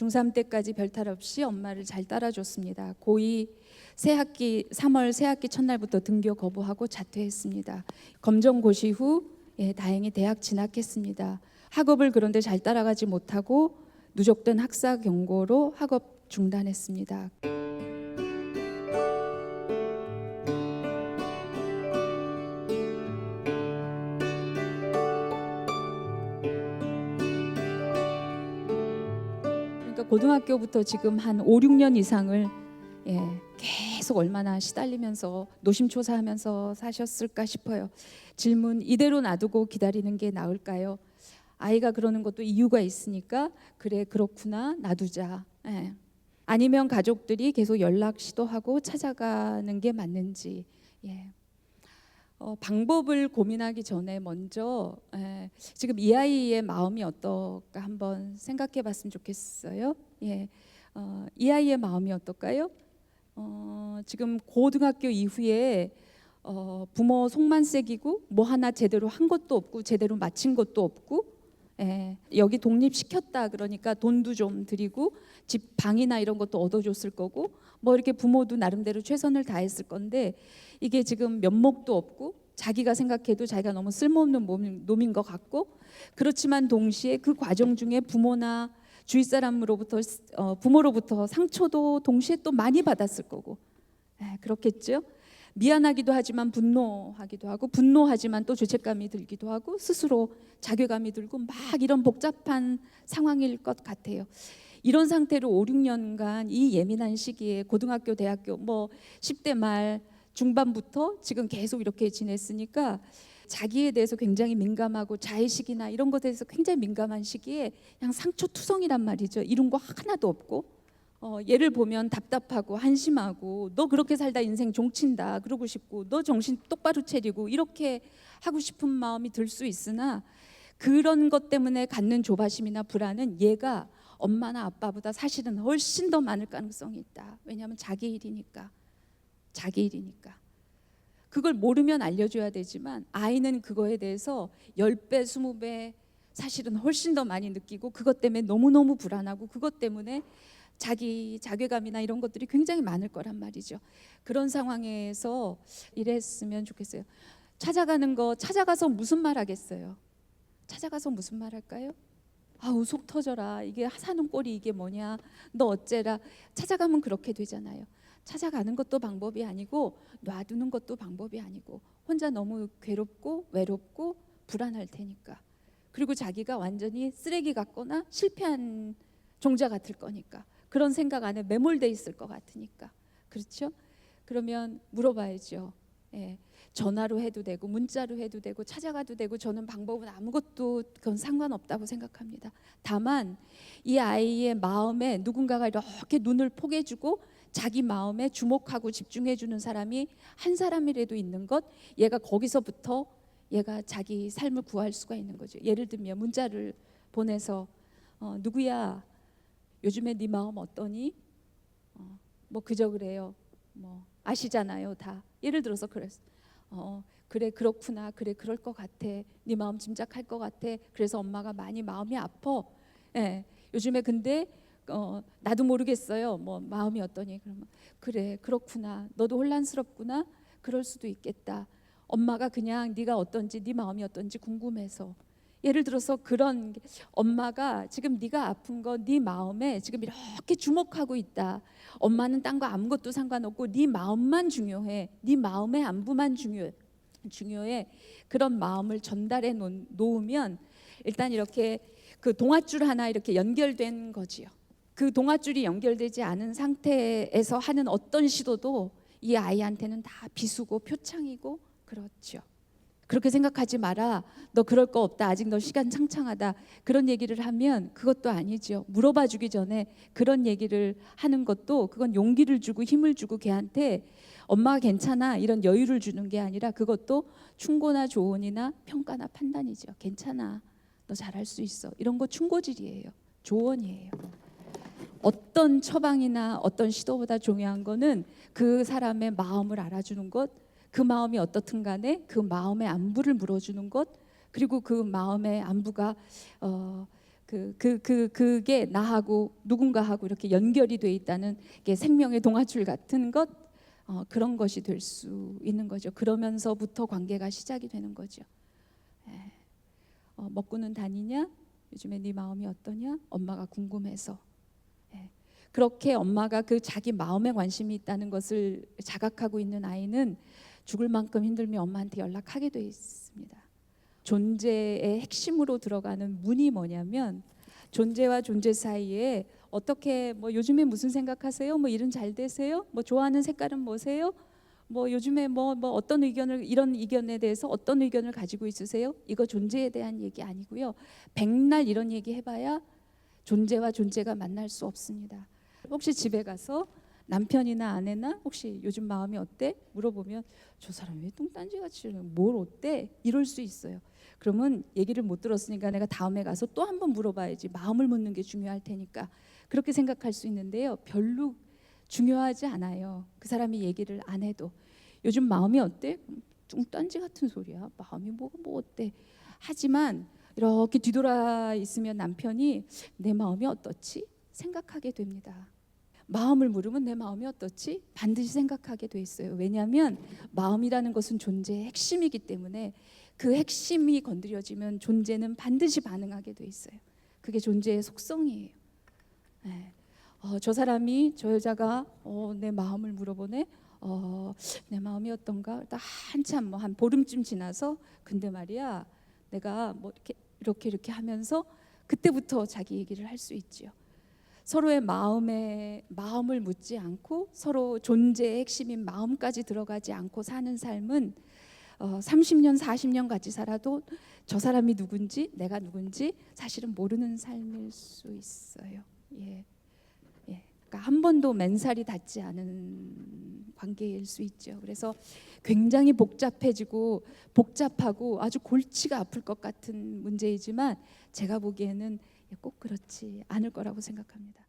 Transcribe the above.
중3 때까지 별탈 없이 엄마를 잘 따라줬습니다. 고2 새학기 3월 새학기 첫날부터 등교 거부하고 자퇴했습니다. 검정고시 후 예, 다행히 대학 진학했습니다. 학업을 그런데 잘 따라가지 못하고 누적된 학사 경고로 학업 중단했습니다. 그러니까 고등학교부터 지금 한 5, 6년 이상을 예, 계속 얼마나 시달리면서 노심초사하면서 사셨을까 싶어요. 질문 이대로 놔두고 기다리는 게 나을까요? 아이가 그러는 것도 이유가 있으니까 그래 그렇구나 놔두자. 예. 아니면 가족들이 계속 연락 시도하고 찾아가는 게 맞는지. 예. 어, 방법을 고민하기 전에 먼저 예, 지금 이 아이의 마음이 어떨까 한번 생각해 봤으면 좋겠어요. 예, 어, 이 아이의 마음이 어떨까요? 어, 지금 고등학교 이후에 어, 부모 속만 새기고 뭐 하나 제대로 한 것도 없고 제대로 마친 것도 없고 예, 여기 독립시켰다 그러니까 돈도 좀 드리고 집 방이나 이런 것도 얻어줬을 거고 뭐 이렇게 부모도 나름대로 최선을 다했을 건데 이게 지금 면목도 없고 자기가 생각해도 자기가 너무 쓸모없는 몸- 놈인 것 같고 그렇지만 동시에 그 과정 중에 부모나 주위 사람으로부터 어, 부모로부터 상처도 동시에 또 많이 받았을 거고 에, 그렇겠죠. 미안하기도 하지만 분노하기도 하고 분노하지만 또 죄책감이 들기도 하고 스스로 자괴감이 들고 막 이런 복잡한 상황일 것 같아요. 이런 상태로 5, 6년간 이 예민한 시기에 고등학교, 대학교 뭐 10대 말 중반부터 지금 계속 이렇게 지냈으니까 자기에 대해서 굉장히 민감하고 자의식이나 이런 것에 대해서 굉장히 민감한 시기에 그냥 상처 투성이란 말이죠. 이룬 거 하나도 없고 어, 얘를 보면 답답하고 한심하고 너 그렇게 살다 인생 종친다 그러고 싶고 너 정신 똑바로 차리고 이렇게 하고 싶은 마음이 들 수 있으나 그런 것 때문에 갖는 조바심이나 불안은 얘가 엄마나 아빠보다 사실은 훨씬 더 많을 가능성이 있다. 왜냐하면 자기 일이니까. 자기 일이니까. 그걸 모르면 알려줘야 되지만 아이는 그거에 대해서 10배, 20배 사실은 훨씬 더 많이 느끼고 그것 때문에 너무너무 불안하고 그것 때문에 자기 자괴감이나 이런 것들이 굉장히 많을 거란 말이죠. 그런 상황에서 이랬으면 좋겠어요. 찾아가는 거 찾아가서 무슨 말 하겠어요? 찾아가서 무슨 말 할까요? 아우 속 터져라. 이게 사는 꼴이 이게 뭐냐? 너 어째라? 찾아가면 그렇게 되잖아요. 찾아가는 것도 방법이 아니고 놔두는 것도 방법이 아니고 혼자 너무 괴롭고 외롭고 불안할 테니까. 그리고 자기가 완전히 쓰레기 같거나 실패한 종자 같을 거니까. 그런 생각 안에 매몰돼 있을 것 같으니까. 그렇죠? 그러면 물어봐야죠. 예. 전화로 해도 되고 문자로 해도 되고 찾아가도 되고 저는 방법은 아무것도 그건 상관없다고 생각합니다. 다만 이 아이의 마음에 누군가가 이렇게 눈을 포개주고 자기 마음에 주목하고 집중해 주는 사람이 한 사람이라도 있는 것 얘가 거기서부터 얘가 자기 삶을 구할 수가 있는 거죠. 예를 들면 문자를 보내서 어, 누구야 요즘에 네 마음 어떠니? 어, 뭐 그저 그래요. 뭐 아시잖아요, 다. 예를 들어서 그랬어. 어, 그래 그렇구나. 그래 그럴 것 같아. 네 마음 짐작할 것 같아. 그래서 엄마가 많이 마음이 아파. 예. 요즘에 근데 어, 나도 모르겠어요. 뭐 마음이 어떠니? 그러면 그래 그렇구나. 너도 혼란스럽구나. 그럴 수도 있겠다. 엄마가 그냥 네가 어떤지 네 마음이 어떤지 궁금해서 예를 들어서 그런 게 엄마가 지금 네가 아픈 거 네 마음에 지금 이렇게 주목하고 있다. 엄마는 딴 거 아무것도 상관없고 네 마음만 중요해. 네 마음의 안부만 중요 중요해. 그런 마음을 전달해 놓- 놓으면 일단 이렇게 그 동아줄 하나 이렇게 연결된 거지요. 그 동아줄이 연결되지 않은 상태에서 하는 어떤 시도도 이 아이한테는 다 비수고 표창이고 그렇죠. 그렇게 생각하지 마라. 너 그럴 거 없다. 아직 너 시간 창창하다. 그런 얘기를 하면 그것도 아니죠. 물어봐 주기 전에 그런 얘기를 하는 것도 그건 용기를 주고 힘을 주고 걔한테 엄마가 괜찮아 이런 여유를 주는 게 아니라 그것도 충고나 조언이나 평가나 판단이죠. 괜찮아. 너 잘할 수 있어. 이런 거 충고질이에요. 조언이에요. 어떤 처방이나 어떤 시도보다 중요한 거는 그 사람의 마음을 알아주는 것, 그 마음이 어떻든 간에 그 마음의 안부를 물어주는 것, 그리고 그 마음의 안부가 어, 그 그 그 그, 게 나하고 누군가하고 이렇게 연결이 돼 있다는 게 생명의 동아줄 같은 것 어, 그런 것이 될 수 있는 거죠. 그러면서부터 관계가 시작이 되는 거죠. 예. 어, 먹고는 다니냐? 요즘에 네 마음이 어떠냐? 엄마가 궁금해서. 예. 그렇게 엄마가 그 자기 마음에 관심이 있다는 것을 자각하고 있는 아이는 죽을 만큼 힘들면 엄마한테 연락하게 돼 있습니다. 존재의 핵심으로 들어가는 문이 뭐냐면 존재와 존재 사이에 어떻게 뭐 요즘에 무슨 생각하세요? 뭐 일은 잘 되세요? 뭐 좋아하는 색깔은 뭐세요? 뭐 요즘에 뭐, 뭐 어떤 의견을 이런 의견에 대해서 어떤 의견을 가지고 있으세요? 이거 존재에 대한 얘기 아니고요. 백날 이런 얘기 해봐야 존재와 존재가 만날 수 없습니다. 혹시 집에 가서 남편이나 아내나 혹시 요즘 마음이 어때? 물어보면 저 사람 왜 뚱딴지 같이 뭘 어때? 이럴 수 있어요. 그러면 얘기를 못 들었으니까 내가 다음에 가서 또 한 번 물어봐야지. 마음을 묻는 게 중요할 테니까 그렇게 생각할 수 있는데요. 별로 중요하지 않아요. 그 사람이 얘기를 안 해도 요즘 마음이 어때? 뚱딴지 같은 소리야. 마음이 뭐가 뭐 어때? 하지만 이렇게 뒤돌아 있으면 남편이 내 마음이 어떻지? 생각하게 됩니다. 마음을 물으면 내 마음이 어떻지? 반드시 생각하게 돼 있어요. 왜냐하면 마음이라는 것은 존재의 핵심이기 때문에 그 핵심이 건드려지면 존재는 반드시 반응하게 돼 있어요. 그게 존재의 속성이에요. 네. 어, 저 사람이 저 여자가 어, 내 마음을 물어보네. 어, 내 마음이 어떤가? 한참 뭐 한 보름쯤 지나서 근데 말이야 내가 뭐 이렇게 이렇게 이렇게 하면서 그때부터 자기 얘기를 할 수 있지요. 서로의 마음에 마음을 묻지 않고 서로 존재의 핵심인 마음까지 들어가지 않고 사는 삶은 어, 30년, 40년 같이 살아도 저 사람이 누군지 내가 누군지 사실은 모르는 삶일 수 있어요. 예. 예. 그러니까 한 번도 맨살이 닿지 않은 관계일 수 있죠. 그래서 굉장히 복잡해지고 복잡하고 아주 골치가 아플 것 같은 문제이지만 제가 보기에는 꼭 그렇지 않을 거라고 생각합니다.